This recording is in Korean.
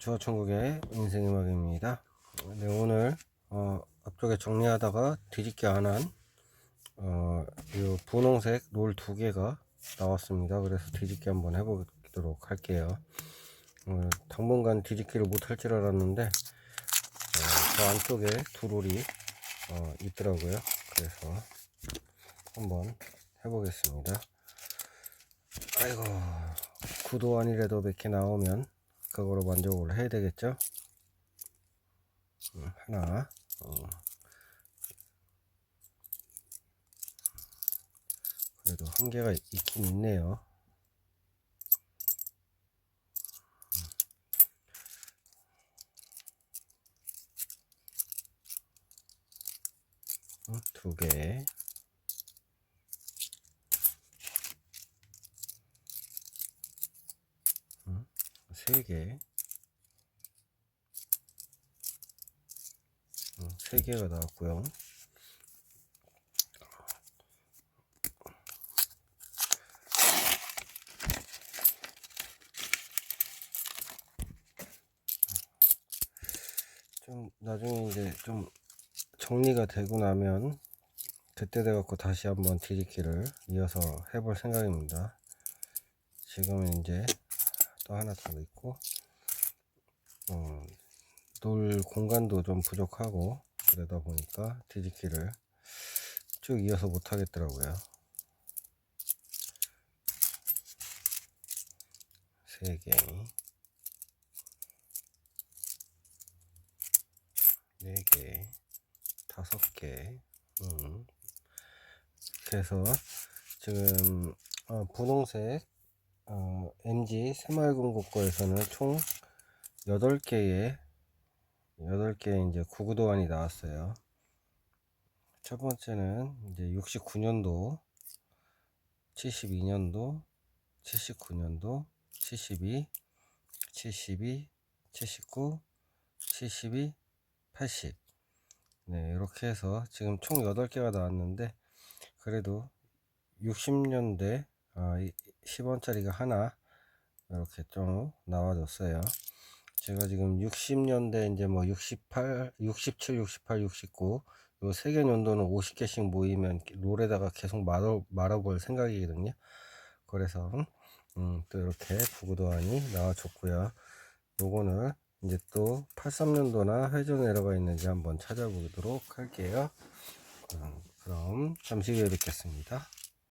주어천국의 인생음악입니다. 네, 오늘 어, 앞쪽에 정리하다가 뒤집기 안한 어, 이 분홍색 롤 두 개가 나왔습니다. 그래서 뒤집기 한번 해보도록 할게요. 어, 당분간 뒤집기를 못할 줄 알았는데 어, 저 안쪽에 두 롤이 어, 있더라고요. 그래서 한번 해보겠습니다. 아이고 구도 아니래도 몇 개 나오면 그거로 만족을 해야 되겠죠? 음, 하나, 어. 그래도 한 개가 있긴 있네요. 음, 두 개. 3개. 3개가 어, 나왔고요. 좀 나중에 이제 좀 정리가 되고 나면 그때 돼갖고 다시 한번 디리키를 이어서 해볼 생각입니다. 지금은 이제 또 하나 더 있고 어, 놀 공간도 좀 부족하고 그러다 보니까 뒤집기를 쭉 이어서 못 하겠더라고요. 세 개, 네 개, 다섯 개, 음. 그래서 지금 어, 분홍색 어, MG 새마을금고 거에서는 총 8개의 8개의 이제 구구도안이 나왔어요. 첫 번째는 이제 69년도, 72년도, 79년도, 72, 72, 79, 72, 80. 네, 이렇게 해서 지금 총 8개가 나왔는데, 그래도 60년대, 아, 10원짜리가 하나, 이렇게 좀 나와줬어요. 제가 지금 60년대 이제 뭐 68, 67, 68, 69, 요 세 개 연도는 50개씩 모이면 롤에다가 계속 말아, 말아볼 생각이거든요. 그래서, 음, 또 이렇게 부구도안이 나와줬고요. 요거는 이제 또 83년도나 회전 에러가 있는지 한번 찾아보도록 할게요. 음, 그럼 잠시 후에 뵙겠습니다.